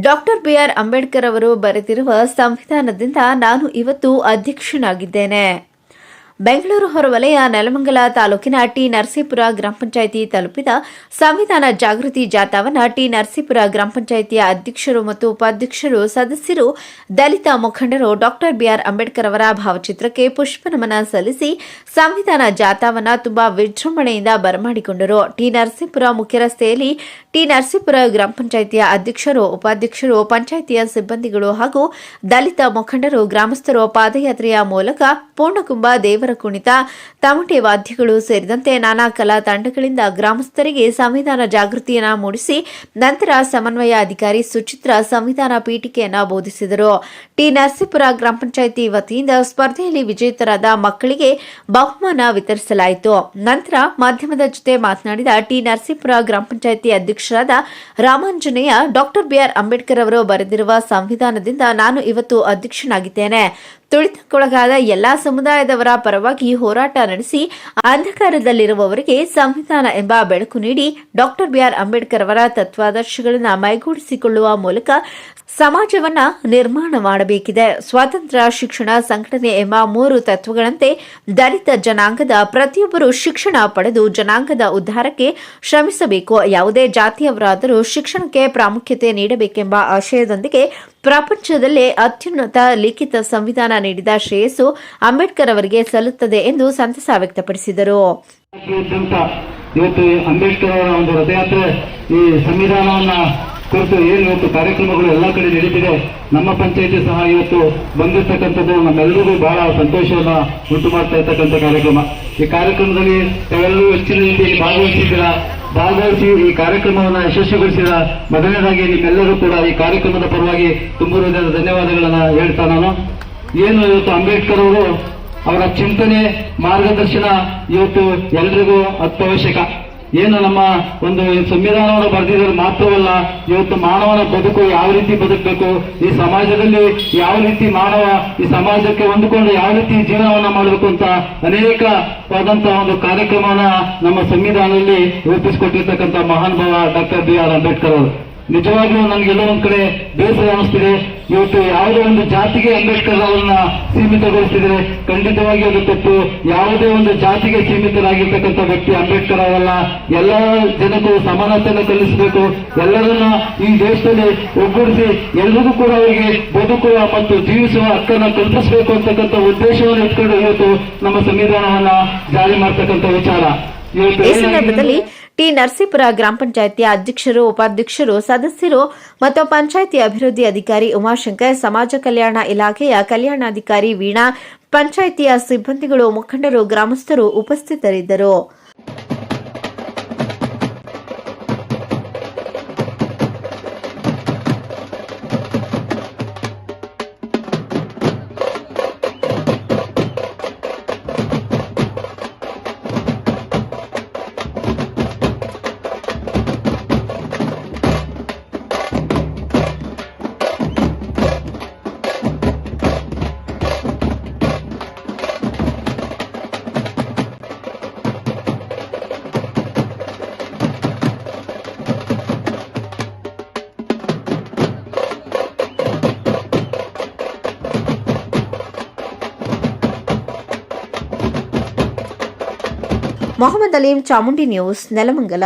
Doctor B R Ambedkar ಅವರು ಬರೆದಿರುವ ಸಂವಿಧಾನದಿಂದ ನಾನು ಇವತ್ತು ಅಧ್ಯಕ್ಷನಾಗಿದ್ದೇನೆ. ಬೆಂಗಳೂರು ಹೊರವಲಯ ನೆಲಮಂಗಲ ತಾಲೂಕಿನ ಟಿ ನರಸೀಪುರ ಗ್ರಾಮ ಪಂಚಾಯಿತಿ ತಲುಪಿದ ಸಂವಿಧಾನ ಜಾಗೃತಿ ಜಾಥಾವನ್ನು ಟಿ ನರಸೀಪುರ ಗ್ರಾಮ ಪಂಚಾಯಿತಿಯ ಅಧ್ಯಕ್ಷರು ಮತ್ತು ಉಪಾಧ್ಯಕ್ಷರು ಸದಸ್ಯರು ದಲಿತ ಮುಖಂಡರು ಡಾಕ್ಟರ್ ಬಿಆರ್ ಅಂಬೇಡ್ಕರ್ ಅವರ ಭಾವಚಿತ್ರಕ್ಕೆ ಪುಷ್ಪನಮನ ಸಲ್ಲಿಸಿ ಸಂವಿಧಾನ ಜಾಥಾವನ್ನು ತುಂಬಾ ವಿಜೃಂಭಣೆಯಿಂದ ಬರಮಾಡಿಕೊಂಡರು. ಟಿ ನರಸೀಪುರ ಮುಖ್ಯ ರಸ್ತೆಯಲ್ಲಿ ಟಿ ನರಸೀಪುರ ಗ್ರಾಮ ಪಂಚಾಯಿತಿಯ ಅಧ್ಯಕ್ಷರು, ಉಪಾಧ್ಯಕ್ಷರು, ಪಂಚಾಯಿತಿಯ ಸಿಬ್ಬಂದಿಗಳು ಹಾಗೂ ದಲಿತ ಮುಖಂಡರು, ಗ್ರಾಮಸ್ಥರು ಪಾದಯಾತ್ರೆಯ ಮೂಲಕ ಪೂರ್ಣಕುಂಭ ದೇವರ ಕುಣಿತ, ತಮಟೆ ವಾದ್ಯಗಳು ಸೇರಿದಂತೆ ನಾನಾ ಕಲಾ ತಂಡಗಳಿಂದ ಗ್ರಾಮಸ್ಥರಿಗೆ ಸಂವಿಧಾನ ಜಾಗೃತಿಯನ್ನ ಮೂಡಿಸಿ, ನಂತರ ಸಮನ್ವಯ ಅಧಿಕಾರಿ ಸುಚಿತ್ರ ಸಂವಿಧಾನ ಪೀಠಿಕೆಯನ್ನ ಬೋಧಿಸಿದರು. ಟಿ. ನರಸೀಪುರ ಗ್ರಾಮ ಪಂಚಾಯಿತಿ ವತಿಯಿಂದ ಸ್ಪರ್ಧೆಯಲ್ಲಿ ವಿಜೇತರಾದ ಮಕ್ಕಳಿಗೆ ಬಹುಮಾನ ವಿತರಿಸಲಾಯಿತು. ನಂತರ ಮಾಧ್ಯಮದ ಜೊತೆ ಮಾತನಾಡಿದ ಟಿ. ನರಸೀಪುರ ಗ್ರಾಮ ಪಂಚಾಯಿತಿ ಅಧ್ಯಕ್ಷರಾದ ರಾಮಾಂಜನೇಯ, ಡಾಕ್ಟರ್ ಬಿಆರ್ ಅಂಬೇಡ್ಕರ್ ಅವರು ಬರೆದಿರುವ ಸಂವಿಧಾನದಿಂದ ನಾನು ಇವತ್ತು ಅಧ್ಯಕ್ಷನಾಗಿದ್ದೇನೆ. ತುಳಿತಕ್ಕೊಳಗಾದ ಎಲ್ಲಾ ಸಮುದಾಯದವರ ಪರವಾಗಿ ಹೋರಾಟ ನಡೆಸಿ ಅಂಧಕಾರದಲ್ಲಿರುವವರಿಗೆ ಸಂವಿಧಾನ ಎಂಬ ಬೆಳಕು ನೀಡಿ ಡಾಕ್ಟರ್ ಬಿಆರ್ ಅಂಬೇಡ್ಕರ್ ಅವರ ತತ್ವಾದರ್ಶಗಳನ್ನು ಮೈಗೂಡಿಸಿಕೊಳ್ಳುವ ಮೂಲಕ ಸಮಾಜವನ್ನ ನಿರ್ಮಾಣ ಮಾಡಬೇಕಿದೆ. ಸ್ವಾತಂತ್ರ್ಯ, ಶಿಕ್ಷಣ, ಸಂಘಟನೆ ಎಂಬ ಮೂರು ತತ್ವಗಳಂತೆ ದಲಿತ ಜನಾಂಗದ ಪ್ರತಿಯೊಬ್ಬರು ಶಿಕ್ಷಣ ಪಡೆದು ಜನಾಂಗದ ಉದ್ಧಾರಕ್ಕೆ ಶ್ರಮಿಸಬೇಕು. ಯಾವುದೇ ಜಾತಿಯವರಾದರೂ ಶಿಕ್ಷಣಕ್ಕೆ ಪ್ರಾಮುಖ್ಯತೆ ನೀಡಬೇಕೆಂಬ ಆಶಯದೊಂದಿಗೆ ಪ್ರಪಂಚದಲ್ಲೇ ಅತ್ಯುನ್ನತ ಲಿಖಿತ ಸಂವಿಧಾನ ನೀಡಿದ ಶ್ರೇಯಸ್ಸು ಅಂಬೇಡ್ಕರ್ ಅವರಿಗೆ ಸಲ್ಲುತ್ತದೆ ಎಂದು ಸಂತಸ ವ್ಯಕ್ತಪಡಿಸಿದರು. ಇವತ್ತು ಅಂಬೇಡ್ಕರ್ ಅವರ ಒಂದು ರಥಯಾತ್ರೆ ಈ ಸಂವಿಧಾನವನ್ನ ಕುರಿತು ಏನು ಇವತ್ತು ಕಾರ್ಯಕ್ರಮಗಳು ಎಲ್ಲ ಕಡೆ ನಡೀತಿದೆ, ನಮ್ಮ ಪಂಚಾಯಿತಿ ಸಹ ಇವತ್ತು ಬಂದಿರತಕ್ಕಂಥದ್ದು ನಮ್ಮೆಲ್ಲರಿಗೂ ಬಹಳ ಸಂತೋಷವನ್ನ ಉಂಟು ಮಾಡ್ತಾ ಇರ್ತಕ್ಕಂಥ ಕಾರ್ಯಕ್ರಮ. ಈ ಕಾರ್ಯಕ್ರಮದಲ್ಲಿ ತಾವೆಲ್ಲರೂ ಹೆಚ್ಚಿನ ರೀತಿಯಲ್ಲಿ ಭಾಗವಹಿಸಿದ್ದೀರಾ, ಭಾಗವಹಿಸಿ ಈ ಕಾರ್ಯಕ್ರಮವನ್ನು ಯಶಸ್ವಿಗೊಳಿಸಿದ ಮೊದಲನೇದಾಗಿ ನಿಮ್ಮೆಲ್ಲರೂ ಕೂಡ ಈ ಕಾರ್ಯಕ್ರಮದ ಪರವಾಗಿ ತುಂಬ ಧನ್ಯವಾದಗಳನ್ನ ಹೇಳ್ತಾ ನಾನು. ಏನು ಇವತ್ತು ಅಂಬೇಡ್ಕರ್ ಅವರು ಅವರ ಚಿಂತನೆ, ಮಾರ್ಗದರ್ಶನ ಇವತ್ತು ಎಲ್ರಿಗೂ ಅತ್ಯವಶ್ಯಕ. ಏನು ನಮ್ಮ ಒಂದು ಸಂವಿಧಾನವನ್ನು ಬರೆದಿದ್ರೆ ಮಾತ್ರವಲ್ಲ, ಇವತ್ತು ಮಾನವನ ಬದುಕು ಯಾವ ರೀತಿ ಬದುಕಬೇಕು, ಈ ಸಮಾಜದಲ್ಲಿ ಯಾವ ರೀತಿ ಮಾನವ ಈ ಸಮಾಜಕ್ಕೆ ಹೊಂದಿಕೊಂಡು ಯಾವ ರೀತಿ ಜೀವನವನ್ನ ಮಾಡಬೇಕು ಅಂತ ಅನೇಕವಾದಂತಹ ಒಂದು ಕಾರ್ಯಕ್ರಮವನ್ನ ನಮ್ಮ ಸಂವಿಧಾನದಲ್ಲಿ ರೂಪಿಸಿಕೊಟ್ಟಿರ್ತಕ್ಕಂಥ ಮಹಾನ್ ಭಾವ ಡಾಕ್ಟರ್ ಬಿ ಆರ್ ಅಂಬೇಡ್ಕರ್ ಅವರು. ನಿಜವಾಗ್ಲೂ ನನಗೆಲ್ಲೋ ಒಂದ್ ಕಡೆ ಬೇಸರ ಅನಿಸ್ತಿದೆ ಇವತ್ತು ಯಾವುದೇ ಒಂದು ಜಾತಿಗೆ ಅಂಬೇಡ್ಕರ್ ಅವರನ್ನ ಸೀಮಿತಗೊಳಿಸಿದರೆ ಖಂಡಿತವಾಗಿ ಅದು ತಪ್ಪು. ಯಾವುದೇ ಒಂದು ಜಾತಿಗೆ ಸೀಮಿತರಾಗಿರ್ತಕ್ಕಂಥ ವ್ಯಕ್ತಿ ಅಂಬೇಡ್ಕರ್ ಅವರಲ್ಲ. ಎಲ್ಲ ಜನಕ್ಕೂ ಸಮಾನತೆಯನ್ನು ಕಲಿಸಬೇಕು ಎಲ್ಲರನ್ನ ಈ ದೇಶದಲ್ಲಿ ಒಗ್ಗೂಡಿಸಿ ಎಲ್ರಿಗೂ ಕೂಡ ಅವರಿಗೆ ಬದುಕುವ ಮತ್ತು ಜೀವಿಸುವ ಹಕ್ಕನ್ನು ಕಲ್ಪಿಸಬೇಕು ಅಂತಕ್ಕಂಥ ಉದ್ದೇಶವನ್ನು ಇಟ್ಕೊಂಡು ಇವತ್ತು ನಮ್ಮ ಸಂವಿಧಾನವನ್ನ ಜಾರಿ ಮಾಡ್ತಕ್ಕಂಥ ವಿಚಾರ. ಈ ಟಿ ನರಸೀಪುರ ಗ್ರಾಮ ಪಂಚಾಯಿತಿಯ ಅಧ್ಯಕ್ಷರು, ಉಪಾಧ್ಯಕ್ಷರು, ಸದಸ್ಯರು ಮತ್ತು ಪಂಚಾಯಿತಿ ಅಭಿವೃದ್ಧಿ ಅಧಿಕಾರಿ ಉಮಾಶಂಕರ್, ಸಮಾಜ ಕಲ್ಯಾಣ ಇಲಾಖೆಯ ಕಲ್ಯಾಣಾಧಿಕಾರಿ ವೀಣಾ, ಪಂಚಾಯಿತಿಯ ಸಿಬ್ಬಂದಿಗಳು, ಮುಖಂಡರು, ಗ್ರಾಮಸ್ಥರು ಉಪಸ್ಥಿತರಿದ್ದರು. మొహమ్మద్ అలీం చాముండి న్యూస్ నెలమంగళ.